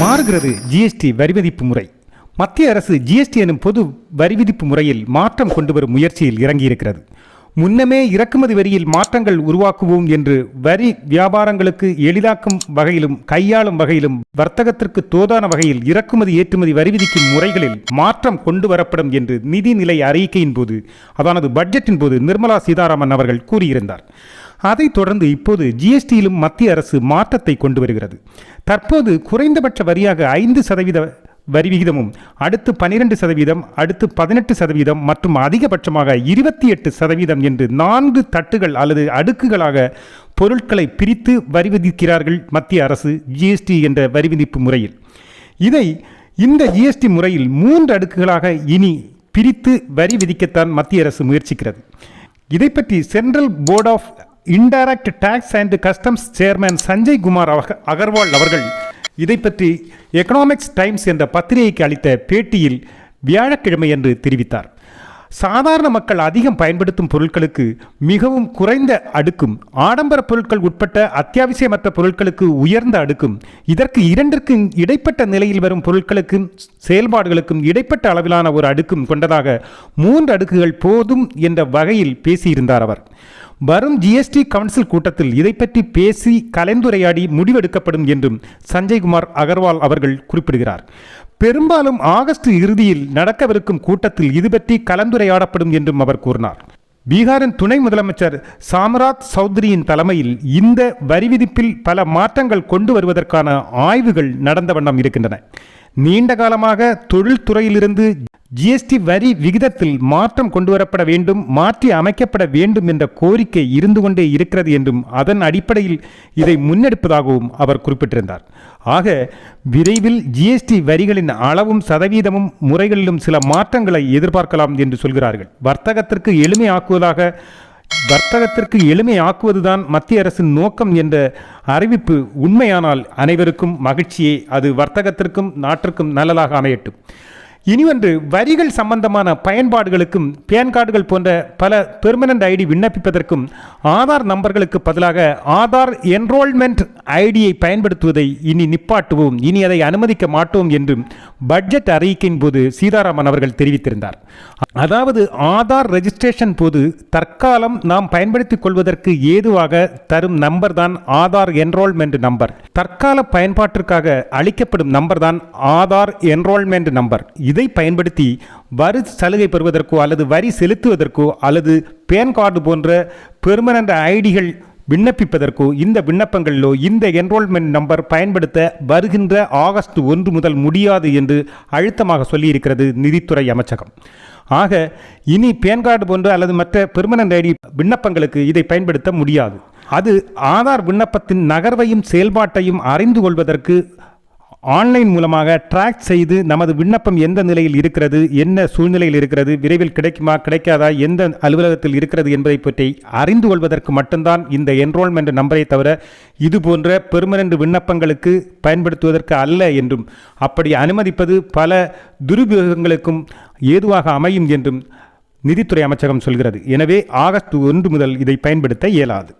மாறுகிறது. ஜிஎஸ்டி வரிவிதிப்பு முறை. மத்திய அரசு ஜிஎஸ்டி எனும் பொது வரிவிதிப்பு முறையில் மாற்றம் கொண்டு வரும் முயற்சியில் இறங்கியிருக்கிறது. முன்னமே இறக்குமதி வரியில் மாற்றங்கள் உருவாக்குவோம் என்று வரி வியாபாரங்களுக்கு எளிதாக்கும் வகையிலும் கையாளும் வகையிலும் வர்த்தகத்திற்கு தோதான வகையில் இறக்குமதி ஏற்றுமதி வரி விதிக்கும் முறைகளில் மாற்றம் கொண்டு வரப்படும் என்று நிதிநிலை அறிக்கையின் போது அதானது பட்ஜெட்டின் போது நிர்மலா சீதாராமன் அவர்கள் கூறியிருந்தார். அதைத் தொடர்ந்து இப்போது ஜிஎஸ்டியிலும் மத்திய அரசு மாற்றத்தை கொண்டு வருகிறது தற்போது குறைந்தபட்ச வரியாக ஐந்து சதவீத வரி விகிதமும் அடுத்து பனிரெண்டு சதவீதம் அடுத்து பதினெட்டு சதவீதம் மற்றும் அதிகபட்சமாக இருபத்தி எட்டு சதவீதம் என்று நான்கு தட்டுகள் அல்லது அடுக்குகளாக பொருட்களை பிரித்து வரி விதிக்கிறார்கள் மத்திய அரசு ஜிஎஸ்டி என்ற வரி விதிப்பு முறையில். இதை இந்த ஜிஎஸ்டி முறையில் மூன்று அடுக்குகளாக இனி பிரித்து வரி விதிக்கத்தான் மத்திய அரசு முயற்சிக்கிறது. இதை பற்றி central board of indirect tax and customs chairman Sanjay Kumar Agarwal அவர்கள் இதை பற்றி எக்கனாமிக்ஸ் டைம்ஸ் என்ற பத்திரிகைக்கு அளித்த பேட்டியில் வியாழக்கிழமை என்று தெரிவித்தார். சாதாரண மக்கள் அதிகம் பயன்படுத்தும் பொருட்களுக்கு மிகவும் குறைந்த அடுக்கும் ஆடம்பர பொருட்கள் உட்பட்ட அத்தியாவசியமற்ற பொருட்களுக்கு உயர்ந்த அடுக்கும் இதற்கு இரண்டிற்கும் இடைப்பட்ட நிலையில் வரும் பொருட்களுக்கும் செயல்பாடுகளுக்கும் இடைப்பட்ட அளவிலான ஒரு அடுக்கும் கொண்டதாக மூன்று அடுக்குகள் போதும் என்ற வகையில் பேசியிருந்தார் அவர். வரும் ஜிஎஸ்டி கவுன்சில் கூட்டத்தில் இதை பற்றி பேசி கலந்துரையாடி முடிவெடுக்கப்படும் என்றும் சஞ்சய்குமார் அகர்வால் அவர்கள் குறிப்பிடுகிறார். பெரும்பாலும் ஆகஸ்ட் இறுதியில் நடக்கவிருக்கும் கூட்டத்தில் இது பற்றி கலந்துரையாடப்படும் என்றும் அவர் கூறினார். பீகாரின் துணை முதலமைச்சர் சாம்ராத் சௌத்ரியின் தலைமையில் இந்த வரி விதிப்பில் பல மாற்றங்கள் கொண்டு வருவதற்கான ஆய்வுகள் நடந்த வண்ணம் இருக்கின்றன. நீண்ட காலமாக தொழில்துறையிலிருந்து ஜிஎஸ்டி வரி விகிதத்தில் மாற்றம் கொண்டுவரப்பட வேண்டும் மாற்றி அமைக்கப்பட வேண்டும் என்ற கோரிக்கை இருந்து கொண்டே இருக்கிறது என்றும் அதன் அடிப்படையில் இதை முன்னெடுப்பதாகவும் அவர் குறிப்பிட்டிருந்தார். ஆக விரைவில் ஜிஎஸ்டி வரிகளின் அளவும் சதவீதமும் முறைகளிலும் சில மாற்றங்களை எதிர்பார்க்கலாம் என்று சொல்கிறார்கள். வர்த்தகத்திற்கு எளிமையாக்குவதாக வர்த்தகத்திற்கு எளிமையாக்குவதுதான் மத்திய அரசின் நோக்கம் என்ற அறிவிப்பு உண்மையானால் அனைவருக்கும் மகிழ்ச்சியே. அது வர்த்தகத்திற்கும் நாட்டிற்கும் நல்லதாக அமையட்டும். இனிவன்று வரிகள் சம்பந்தமான பயன்பாடுகளுக்கும் பேன் கார்டுகள் போன்ற பல பெர்மனன்ட் ஐடி விண்ணப்பிப்பதற்கும் ஆதார் நம்பர்களுக்கு பதிலாக ஆதார் என்ரோல்மெண்ட் ஐடியை பயன்படுத்துவதை இனி நிப்பாட்டுவோம். இனி அதை அனுமதிக்க மாட்டோம் என்றும் பட்ஜெட் அறிக்கையின் போது சீதாராமன் அவர்கள் தெரிவித்திருந்தார். அதாவது ஆதார் ரெஜிஸ்ட்ரேஷன் போது தற்காலம் நாம் பயன்படுத்திக் கொள்வதற்கு ஏதுவாக தரும் நம்பர் தான் ஆதார் என்ரோல்மெண்ட் நம்பர் தற்கால பயன்பாட்டிற்காக அளிக்கப்படும் நம்பர் தான் ஆதார் என்ரோல்மெண்ட் நம்பர் இதை பயன்படுத்தி வரி சலுகை பெறுவதற்கோ அல்லது வரி செலுத்துவதற்கோ அல்லது பேன் கார்டு போன்ற பெர்மனண்ட் ஐடிகள் விண்ணப்பிப்பதற்கோ இந்த விண்ணப்பங்களிலோ இந்த என்ரோல்மெண்ட் நம்பர் பயன்படுத்த வருகின்ற ஆகஸ்ட் ஒன்று முதல் முடியாது என்று அழுத்தமாக சொல்லியிருக்கிறது நிதித்துறை அமைச்சகம். ஆக இனி பேன் கார்டு போன்ற அல்லது மற்ற பெர்மனன்ட் ஐடி விண்ணப்பங்களுக்கு இதை பயன்படுத்த முடியாது. அது ஆதார் விண்ணப்பத்தின் நகர்வையும் செயல்பாட்டையும் அறிந்து கொள்வதற்கு ஆன்லைன் மூலமாக ட்ராக் செய்து நமது விண்ணப்பம் எந்த நிலையில் இருக்கிறது என்ன சூழ்நிலையில் இருக்கிறது விரைவில் கிடைக்குமா கிடைக்காதா எந்த அலுவலகத்தில் இருக்கிறது என்பதை பற்றி அறிந்து கொள்வதற்கு மட்டும்தான் இந்த என்ரோல்மெண்ட் நம்பரை தவிர இது போன்ற பெர்மனண்ட் விண்ணப்பங்களுக்கு பயன்படுத்துவதற்கு அல்ல என்றும் அப்படி அனுமதிப்பது பல துருபயோகங்களுக்கும் ஏதுவாக அமையும் என்றும் நிதித்துறை அமைச்சகம் சொல்கிறது. எனவே ஆகஸ்ட் ஒன்று முதல் இதை பயன்படுத்த இயலாது.